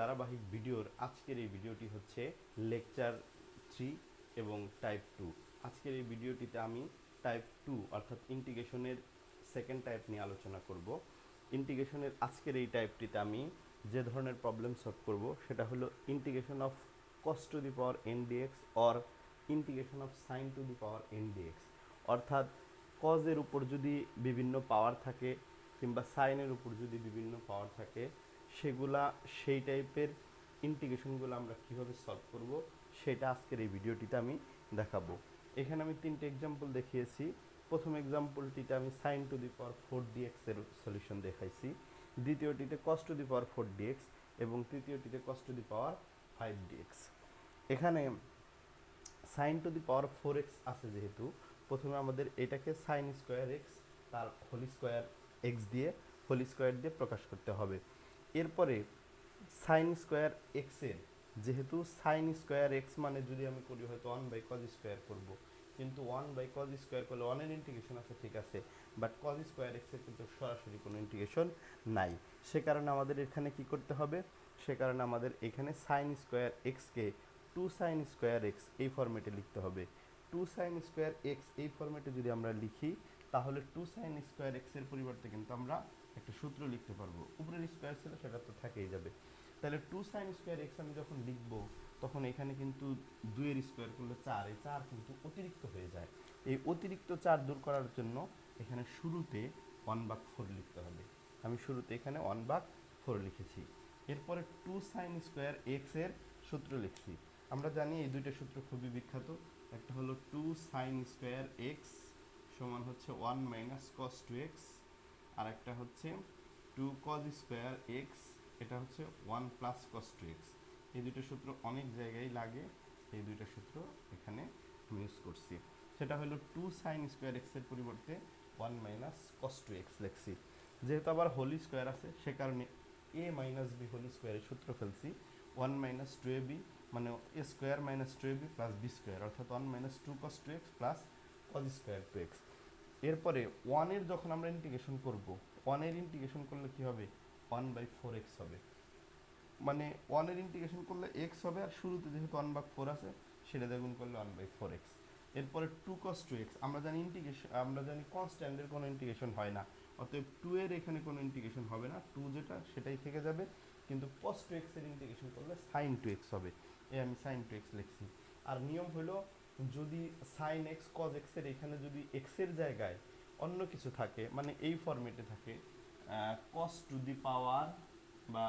ধারাবাহিক ভিডিওর আজকের এই ভিডিওটি হচ্ছে লেকচার থ্রি এবং টাইপ টু। আজকের এই ভিডিওটিতে আমি টাইপ টু অর্থাৎ ইন্টিগ্রেশনের সেকেন্ড টাইপ নিয়ে আলোচনা করব। ইন্টিগ্রেশনের আজকের এই টাইপটিতে আমি যে ধরনের প্রবলেম সলভ করব সেটা হলো integration of cos to the power n dx or integration of sine to the power n dx অর্থাৎ কজের উপর যদি বিভিন্ন পাওয়ার থাকে কিংবা সাইনের উপর যদি বিভিন্ন পাওয়ার থাকে সেগুলা, সেই টাইপের ইন্টিগ্রেশনগুলো আমরা কীভাবে সলভ করব, সেটা আজকের এই ভিডিওটিতে আমি দেখাবো। এখানে আমি তিনটে এক্সাম্পল দেখিয়েছি। প্রথম এক্সাম্পলটিতে আমি sine to the power four dx এর সলিউশন দেখাইছি। দ্বিতীয়টিতে cos to the power four dx এবং তৃতীয়টিতে cos to the power five dx এখানে sine to the power four x আছে যেহেতু, প্রথমে আমাদের এটাকে সাইন স্কোয়ার এক্স তার হোলি স্কোয়ার এক্স দিয়ে হোলি স্কোয়ার দিয়ে প্রকাশ করতে হবে। এরপরে সাইন স্কোয়ার এক্সের যেহেতু সাইন স্কোয়ার এক্স মানে যদি আমি করি হয়তো ওয়ান বাই কজ স্কোয়ার করব। কিন্তু ওয়ান বাই কজ স্কোয়ার করলে ওয়ানের ইন্টিগ্রেশন আছে, ঠিক আছে। বাট কজ স্কোয়ার এক্সের কিন্তু সরাসরি কোনো ইন্টিগ্রেশন নাই। সে কারণে আমাদের এখানে কি করতে হবে? সে কারণে আমাদের এখানে সাইন স্কোয়ার এক্সকে টু সাইন স্কোয়ার এক্স এই ফর্মেটে লিখতে হবে। টু সাইন স্কোয়ার এক্স এই ফর্মেটে যদি আমরা লিখি, তাহলে টু সাইন স্কোয়ার এক্সের পরিবর্তে কিন্তু আমরা একটা সূত্র লিখতে পারব। উপরের স্কোয়ার ছিল, সেটা তো থাকেই যাবে। তাহলে টু সাইন স্কোয়ার এক্স আমি যখন লিখব, তখন এখানে কিন্তু দুইয়ের স্কোয়ার করলে চার, এই চার কিন্তু অতিরিক্ত হয়ে যায়। এই অতিরিক্ত চার দূর করার জন্য এখানে শুরুতে ওয়ান বাক ফোর লিখতে হবে। আমি শুরুতে এখানে ওয়ান বাক ফোর লিখেছি। এরপরে টু সাইন স্কোয়ার এক্সের সূত্র লিখছি। আমরা জানি এই দুইটা সূত্র খুবই বিখ্যাত। একটা হলো টু সাইন স্কোয়ার এক্স সমান হচ্ছে one minus cos two x আর একটা হচ্ছে টু কজ স্কোয়ার এক্স এটা হচ্ছে one plus cos two x এই দুটো সূত্র অনেক জায়গায় লাগে, এই দুইটা সূত্র এখানে আমি ইউজ করছি। সেটা হলো টু সাইন স্কোয়ার এক্সের পরিবর্তে one minus cos two x লেখছি। যেহেতু আবার হোলি স্কোয়ার আছে, সে কারণে এ মাইনাস বি হোলি স্কোয়ারের সূত্র ফেলছি। One minus two A B মানে A square minus two A B plus B square অর্থাৎ one minus two cos two x plus cos square two x এরপরে ওয়ানের যখন আমরা ইন্টিগ্রেশন করব ওয়ানের ইন্টিগ্রেশন করলে কি হবে? ওয়ান বাই ফোর এক্স হবে। মানে ওয়ানের ইন্টিগ্রেশন করলে এক্স হবে আর শুরুতে যেহেতু ওয়ান বাই ফোর আছে, সেটা দ্বিগুণ করলে ওয়ান বাই ফোর এক্স এরপরে টু কস টু এক্স আমরা জানি ইন্টিগ্রেশন আমরা জানি কনস্ট্যান্টের কোনো ইন্টিগ্রেশন হয় না। অতএব টু এর এখানে কোনো ইন্টিগ্রেশন হবে না। টু যেটা, সেটাই থেকে যাবে। কিন্তু কস টু এক্সের ইন্টিগ্রেশন করলে সাইন টু এক্স হবে। এই আমি সাইন টু এক্স লিখছি। আর নিয়ম হলো যদি সাইন এক্স কজ এক্সের এখানে যদি এক্সের জায়গায় অন্য কিছু থাকে মানে এই ফরম্যাটে থাকে কস টু দি পাওয়ার বা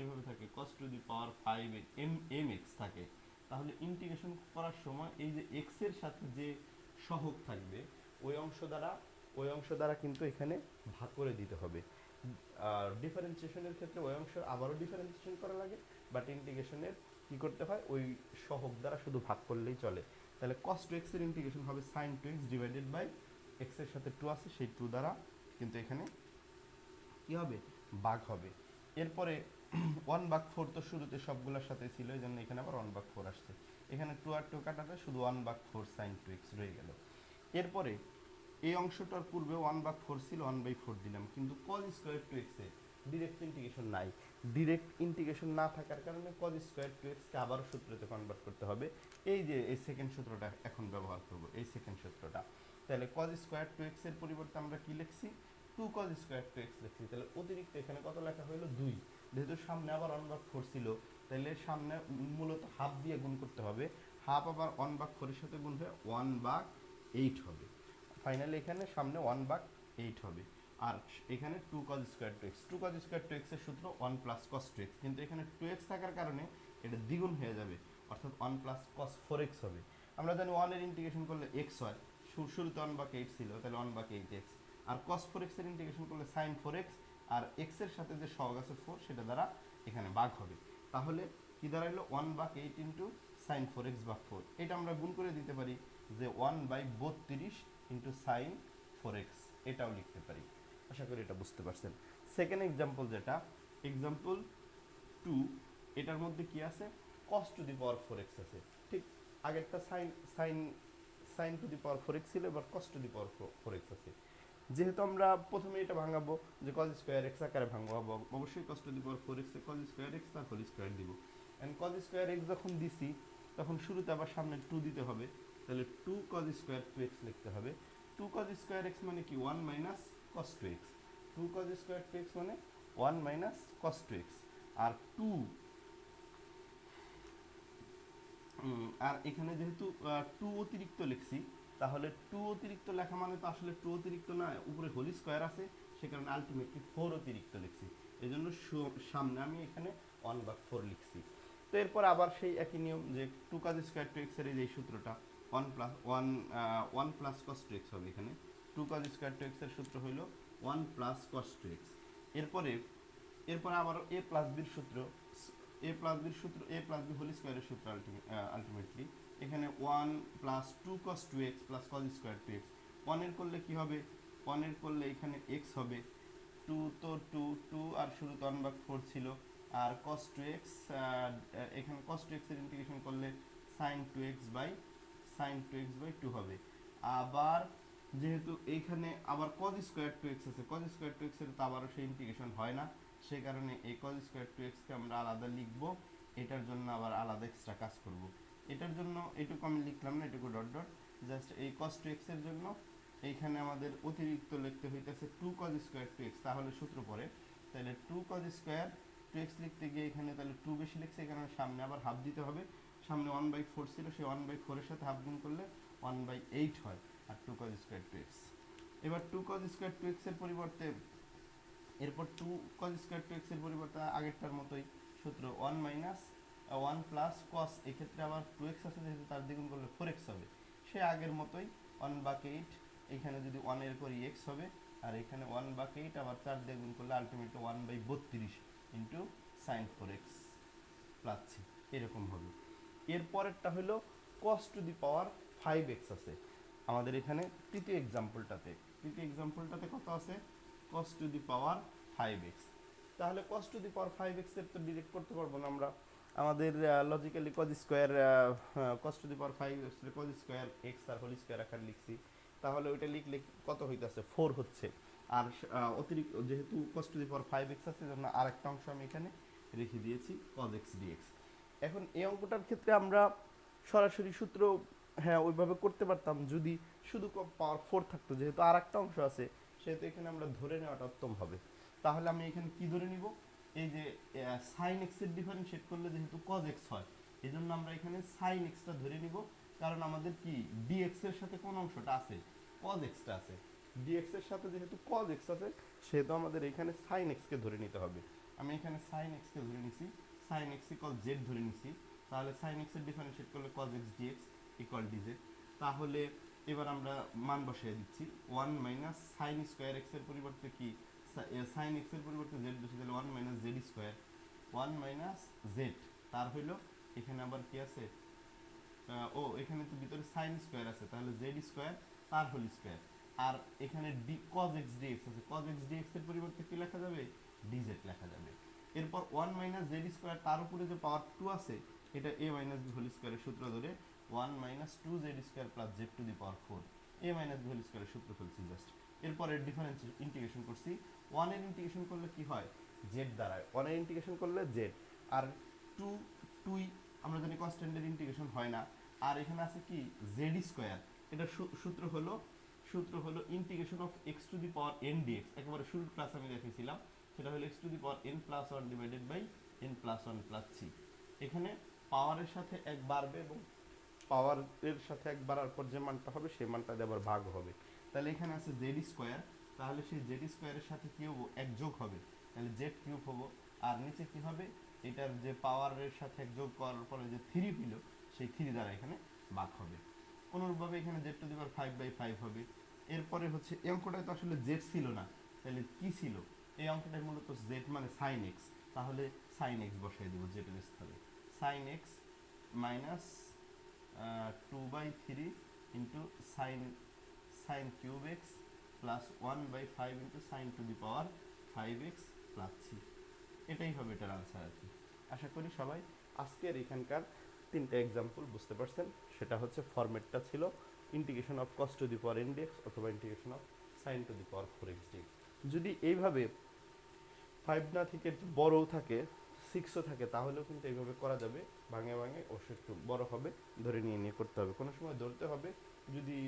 এভাবে থাকে cos to the power five M M x থাকে, তাহলে ইন্টিগ্রেশন করার সময় এই যে এক্সের সাথে যে সহগ থাকবে, ওই অংশ দ্বারা, ওই অংশ দ্বারা কিন্তু এখানে ভাগ করে দিতে হবে। আর ডিফারেন্সিয়েশনের ক্ষেত্রে ওই অংশ আবারও ডিফারেন্সিয়েশন করা লাগে বাট ইন্টিগ্রেশনের কি করতে হয়? ওই সহগ দ্বারা শুধু ভাগ করলেই চলে। তাহলে কস টু এক্সের ইন্টিগ্রেশন হবে sine two x divided by এক্সের সাথে টু আছে, সেই টু দ্বারা কিন্তু এখানে কি হবে? বাঘ হবে। এরপরে ওয়ান বাঘ ফোর তো শুরুতে সবগুলোর সাথে ছিল এই জন্য এখানে আবার ওয়ান বাঘ ফোর আসছে। এখানে টু আর টু কাটাতে শুধু ওয়ান বাঘ ফোর সাইন টু এক্স রয়ে গেল। এরপরে এই অংশটার পূর্বে ওয়ান বাঘ ফোর ছিল ওয়ান বাই ফোর দিলাম, কিন্তু কজ স্কোয়ার টু এক্সে ডিরেক্ট ইন্টিগ্রেশন নাই। ডিরেক্ট ইন্টিগ্রেশন না থাকার কারণে কজ স্কোয়ার টু এক্সকে আবারও সূত্রতে কনভার্ট করতে হবে। এই যে এই সেকেন্ড সূত্রটা এখন ব্যবহার করব, এই সেকেন্ড সূত্রটা। তাহলে কজ স্কোয়ার টু এক্সের পরিবর্তে আমরা কি লিখছি? Two cos square two x লিখছি। তাহলে অতিরিক্ত এখানে কত লেখা হলো দুই। যেহেতু সামনে আবার ওয়ান বাক ফোর ছিল, তাহলে সামনে মূলত হাফ দিয়ে গুণ করতে হবে। হাফ আবার ওয়ান বাক ফোরের সাথে গুণ হয়ে ওয়ান বাক এইট হবে। ফাইনালি এখানে সামনে ওয়ান বাক এইট হবে। আর এখানে two cos square two x two cos square two এক্সের সূত্র one plus cos two x কিন্তু এখানে টু এক্স থাকার কারণে এটা দ্বিগুণ হয়ে যাবে, অর্থাৎ one plus cos four x হবে। আমরা জানি ওয়ানের ইন্টিগ্রেশন করলে এক্স হয় শুরুতে ওয়ান বাক এইট ছিল, তাহলে ওয়ান বাক এইট এক্স আর কস ফোর এক্সের ইন্টিগ্রেশন করলে সাইন ফোর এক্স আর এক্সের সাথে যে সহগ আছে ফোর সেটা দ্বারা এখানে বাঘ হবে। তাহলে কি দাঁড়াইলো? One by eight into sine four x by four এটা আমরা গুণ করে দিতে পারি যে ওয়ান বাই বত্রিশ ইন্টু সাইন ফোর এক্স এটাও লিখতে পারি। আশা করি এটা বুঝতে পারছেন। সেকেন্ড এক্সাম্পল যেটা এক্সাম্পল টু এটার মধ্যে কি আছে? Cos to the power four x আছে। ঠিক আগেরটা sine sine sine to the power four x ছিল, এবার cos to the power four x আছে। যেহেতু আমরা প্রথমে এটা ভাঙাবো, যে কজ স্কোয়ার এক্স আকারে ভাঙবো অবশ্যই কস টু দি দিব four x cos square x তার হোল স্কোয়ার দিব। অ্যান্ড কজ স্কোয়ার এক্স যখন দিছি, তখন শুরুতে আবার সামনে টু দিতে হবে। তাহলে two cos square two x লিখতে হবে। টু কজ স্কোয়ার এক্স মানে কি? One minus x two cos square two x মানে? One minus cos two x আর টু আর এখানে যেহেতু টু অতিরিক্ত লিখছি তাহলে টু অতিরিক্ত লেখা মানে তো আসলে টু অতিরিক্ত না উপরে হোলি স্কয়ার আছে সে কারণে আলটিমেটলি ফোর অতিরিক্ত লিখছি। এই জন্য সামনে আমি এখানে ওয়ান বা ফোর লিখছি। তো এরপর আবার সেই একই নিয়ম যে টু কাজ স্কোয়ার টু এক্সের এই যে সূত্রটা one plus one one plus cos two x হবে এখানে। টু কাজ স্কোয়ার টু এক্সের সূত্র হইল one plus cos two x এরপরে এরপরে আবার এ প্লাস বির সূত্র এ প্লাস বির সূত্র এ প্লাস বি হোল স্কোয়ারের সূত্র আলটিমেটলি এখানে one plus two cos two x plus cos square two x ওয়ানের করলে কি হবে? ওয়ানের করলে এখানে এক্স হবে। টু তো টু টু আর শুরু তো ওয়ান বাক ফোর ছিল। আর কস টু এক্স এখানে কস টু এক্সের ইন্টিগ্রেশন করলে sine two x by sine two x by two হবে। আবার যেহেতু এইখানে আবার কজ স্কোয়ার টু এক্স আছে। কজ স্কোয়ার টু এক্সের তো আবারও সেই ইন্টিগ্রেশন হয় না। সেই কারণে এই কজ স্কোয়ার টু এক্সকে আমরা আলাদা লিখব। এটার জন্য আবার আলাদা এক্সট্রা কাজ করব। এটার জন্য এটুকু আমি লিখলাম না, এটুকু ডট ডট জাস্ট এই কজ টু এক্সের জন্য এইখানে আমাদের অতিরিক্ত লিখতে হইতেছে two cos square two x তাহলে সূত্র পড়ে তাহলে two cos square two x লিখতে গিয়ে এখানে তাহলে টু বেশি লিখছে এখানে সামনে আবার হাফ দিতে হবে। সামনে ওয়ান বাই ফোর ছিল, সেই ওয়ান বাই ফোরের সাথে হাফ গুণ করলে ওয়ান বাই এইট হয়। আর two cos square two x এবার টু কজ স্কোয়ার টু এক্সের পরিবর্তে, এরপর টু কজ স্কোয়ার টু এক্সের পরিবর্তে আগেরটার মতোই সূত্র one minus one plus cos এক্ষেত্রে আবার টু এক্স আছে যেহেতু তার দ্বিগুণ করলে ফোর এক্স হবে। সে আগের মতোই ওয়ান বাক এইট এখানে যদি ওয়ানের করি এক্স হবে, আর এখানে ওয়ান বাক এইট আবার চার দিয়ে গুণ করলে আলটিমেটলি ওয়ান বাই বত্রিশ ইন্টু সাইন ফোর এক্স পাচ্ছি এরকম হবে। এরপরেরটা হলো cos to the power five x আছে। আমাদের এখানে তৃতীয় এক্সাম্পলটাতে তৃতীয় এক্সাম্পলটাতে কত আছে? Cos to the power five x তাহলে cos to the power five এক্সের তো ডিরেক্ট করতে পারব না আমরা। আমাদের logically cos square cos to the power five x cos square x R whole square আকার লিখছি। তাহলে ওইটা লিখলে কত হইতাছে? ফোর হচ্ছে। আর অতিরিক্ত যেহেতু cos to the power five x আছে জন্য আরেকটা অংশ আমি এখানে রেখে দিয়েছি কজ এক্স ডিএক্স এখন এই অঙ্কটার ক্ষেত্রে আমরা সরাসরি সূত্র হ্যাঁ ওইভাবে করতে পারতাম যদি শুধু পাওয়ার ফোর থাকতো, যেহেতু আর একটা অংশ আছে, সেহেতু এখানে আমরা ধরে নেওয়াটা উত্তম হবে। তাহলে আমি এখানে কি ধরে নিব? এই যে সাইন এক্সের ডিফারেন্সিয়েট করলে যেহেতু কজ এক্স হয় এই জন্য আমরা এখানে সাইন এক্সটা ধরে নিব। কারণ আমাদের কি ডিএক্স এর সাথে কোন অংশটা আছে? কজ এক্সটা আছে। ডিএক্স এর সাথে যেহেতু কজ এক্স আছে, সেহেতু আমাদের এখানে সাইন এক্সকে ধরে নিতে হবে। আমি এখানে সাইন এক্সকে ধরে নিছি। সাইন এক্স ইকল জেড ধরে নিছি। তাহলে সাইন এক্সের ডিফারেন্সিয়েট করলে cos x dx equal dz তাহলে এবার আমরা মান বসিয়ে দিচ্ছি। ওয়ান মাইনাস সাইন স্কোয়ার এক্সের পরিবর্তে কি? সাইন এক্সের পরিবর্তে জেড বসে দিলে one minus z square one minus z তার হইল, এখানে আবার কি আছে? ও, এখানে তো ভিতরে সাইন স্কোয়ার আছে, তাহলে জেড স্কোয়ার তার হোল স্কোয়ার আর এখানে ডি কজ এক্স ডিএক্স আছে। কজ এক্স ডিএক্স এর পরিবর্তে কি লেখা যাবে? ডিজেড লেখা যাবে। এরপর ওয়ান মাইনাস জেড স্কোয়ার তার উপরে যে পাওয়ার টু আছে, এটা এ মাইনাস বি হোল স্কোয়ারের সূত্র ধরে one minus two Z square plus Z to the power four. A minus B whole স্কোয়ারের সূত্র ফেলছি, জাস্ট। এরপরে ডিফারেন্স ইন্টিগ্রেশন করছি। ওয়ানের ইন্টিগ্রেশন করলে কি হয়? জেড দাঁড়ায় ওয়ানের ইন্টিগ্রেশন করলে জেড। আর টু টুই আমরা জানি কনস্ট্যান্টের ইন্টিগ্রেশন হয় না। আর এখানে আছে কি? জেড স্কোয়ার এটা সূত্র হলো সূত্র হলো integration of X to the power N D X একেবারে শুরুর ক্লাস আমি দেখেছিলাম সেটা হলো X to the power N plus one divided by N plus one plus C এখানে পাওয়ারের সাথে এক বাড়বে এবং পাওয়ারের সাথে এক বাড়ার পর যে মানটা হবে, সেই মানটা দিয়ে আবার ভাগ হবে। তাহলে এখানে আছে জেড স্কোয়ার তাহলে সেই জেড স্কোয়ারের সাথে কি হব এক যোগ হবে। তাহলে জেড কিউব হব, আর নিচে কি হবে? এটার যে পাওয়ারের সাথে এক যোগ করার পরে যে থ্রি ছিল সেই থ্রি দ্বারা এখানে ভাগ হবে। অনুরূপভাবে এখানে Z to the power five by five হবে। এরপরে হচ্ছে, এই অঙ্কটায় তো আসলে জেড ছিল না। তাহলে কি ছিল? এই অঙ্কটায় মূলত জেড মানে সাইন এক্স তাহলে সাইন এক্স বসাই দেবো জেডের স্থলে। Sine X minus two by three into sine sine cube X plus one by five into sine to the power five X plus three এটাই হবে এটার আনসার আর কি। আশা করি সবাই আজকের এখানকার তিনটা এক্সাম্পল বুঝতে পারছেন। সেটা হচ্ছে ফরম্যাটটা ছিল integration of cos to the power index অথবা integration of sine to the power four X যদি এইভাবে ফাইভ না থেকে বড়ও থাকে সিক্সও থাকে, তাহলেও কিন্তু এইভাবে করা যাবে। ভাঙে ভাঙে অবশ্য একটু বড় হবে, ধরে নিয়ে নিয়ে করতে হবে। কোনো সময় ধরতে হবে, যদি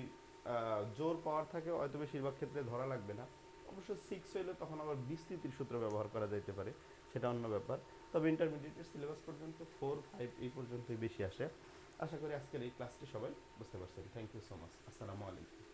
জোর পাওয়ার থাকে, হয়তো বেশিরভাগ ক্ষেত্রে ধরা লাগবে না। অবশ্য সিক্স হইলে তখন আবার বিস্তৃতির সূত্র ব্যবহার করা যাইতে পারে, সেটা অন্য ব্যাপার। তবে ইন্টারমিডিয়েটের সিলেবাস পর্যন্ত ফোর ফাইভ এই পর্যন্তই বেশি আসে। আশা করি আজকের এই ক্লাসটি সবাই বুঝতে পারছেন। থ্যাংক ইউ সো মাচ আসসালামু আলাইকুম।